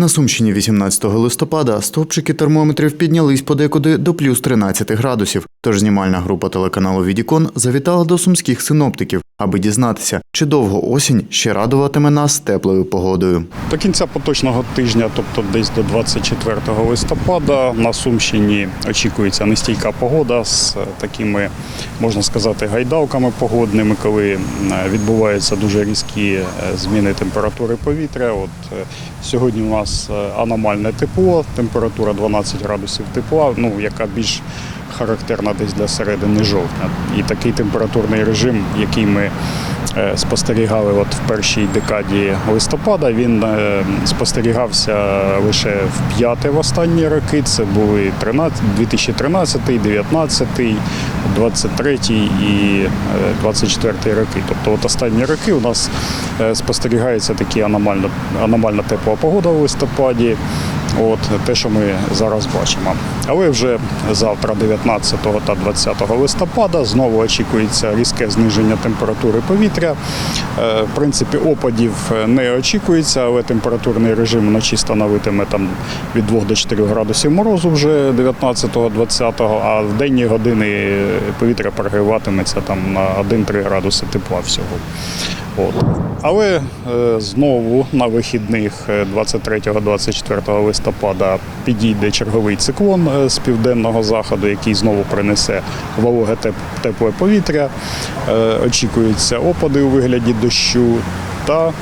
На Сумщині 18 листопада стовпчики термометрів піднялись подекуди до плюс 13 градусів. Тож знімальна група телеканалу Відікон завітала до сумських синоптиків, аби дізнатися, чи довго осінь ще радуватиме нас теплою погодою. До кінця поточного тижня, тобто десь до 24 листопада, на Сумщині очікується нестійка погода з такими, можна сказати, гайдалками погодними, коли е, відбуваються дуже різкі е, зміни температури повітря. От е, сьогодні у нас аномальне тепло, температура 12 градусів тепла, ну яка більш характерна десь для середини жовтня. І такий температурний режим, який ми е, спостерігали от в першій декаді листопада, він е, спостерігався лише в п'яте в останні роки. Це були 13, 2013, 2019, 23 і е, 24 роки. Тобто от останні роки у нас е, спостерігається такі аномально, аномальна тепла погода в листопаді. От те, що ми зараз бачимо. Але вже завтра, 19 та 20 листопада, знову очікується різке зниження температури повітря. Е, В принципі, опадів не очікується, але температурний режим вночі становитиме там від 2 до 4 градусів морозу вже 19-20, а в денні години повітря прогріватиметься там на 1-3 градуси тепла всього. От. Але е, знову на вихідних е, 23-24 листопада підійде черговий циклон е, з південного заходу, який знову принесе вологе тепле повітря. Е, Очікуються опади у вигляді дощу та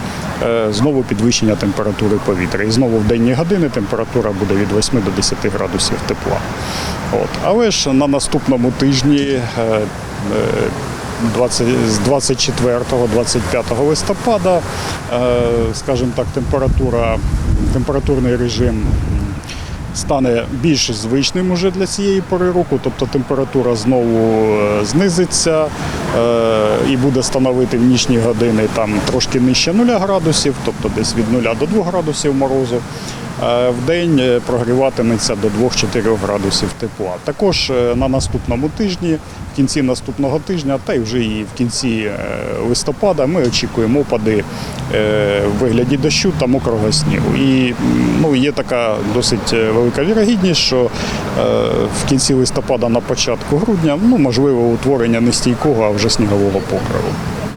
е, знову підвищення температури повітря. І знову в денні години температура буде від 8 до 10 градусів тепла. От. Але ж на наступному тижні. е, 20, з 24-25 листопада, скажімо так, температура, температурний режим стане більш звичним уже для цієї пори року, тобто температура знову е, знизиться е, і буде становити в нічні години там трошки нижче 0 градусів, тобто десь від 0 до 2 градусів морозу. В день е, прогріватиметься до 2-4 градусів тепла. Також е, на наступному тижні, в кінці наступного тижня, та й вже і в кінці е, листопада ми очікуємо опади в вигляді дощу та мокрого снігу. І ну, є така досить велика вірогідність, що в кінці листопада, на початку грудня, ну можливо, утворення не стійкого, а вже снігового покриву.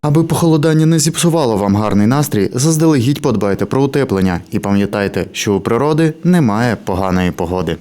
Аби похолодання не зіпсувало вам гарний настрій, заздалегідь подбайте про утеплення і пам'ятайте, що у природи немає поганої погоди.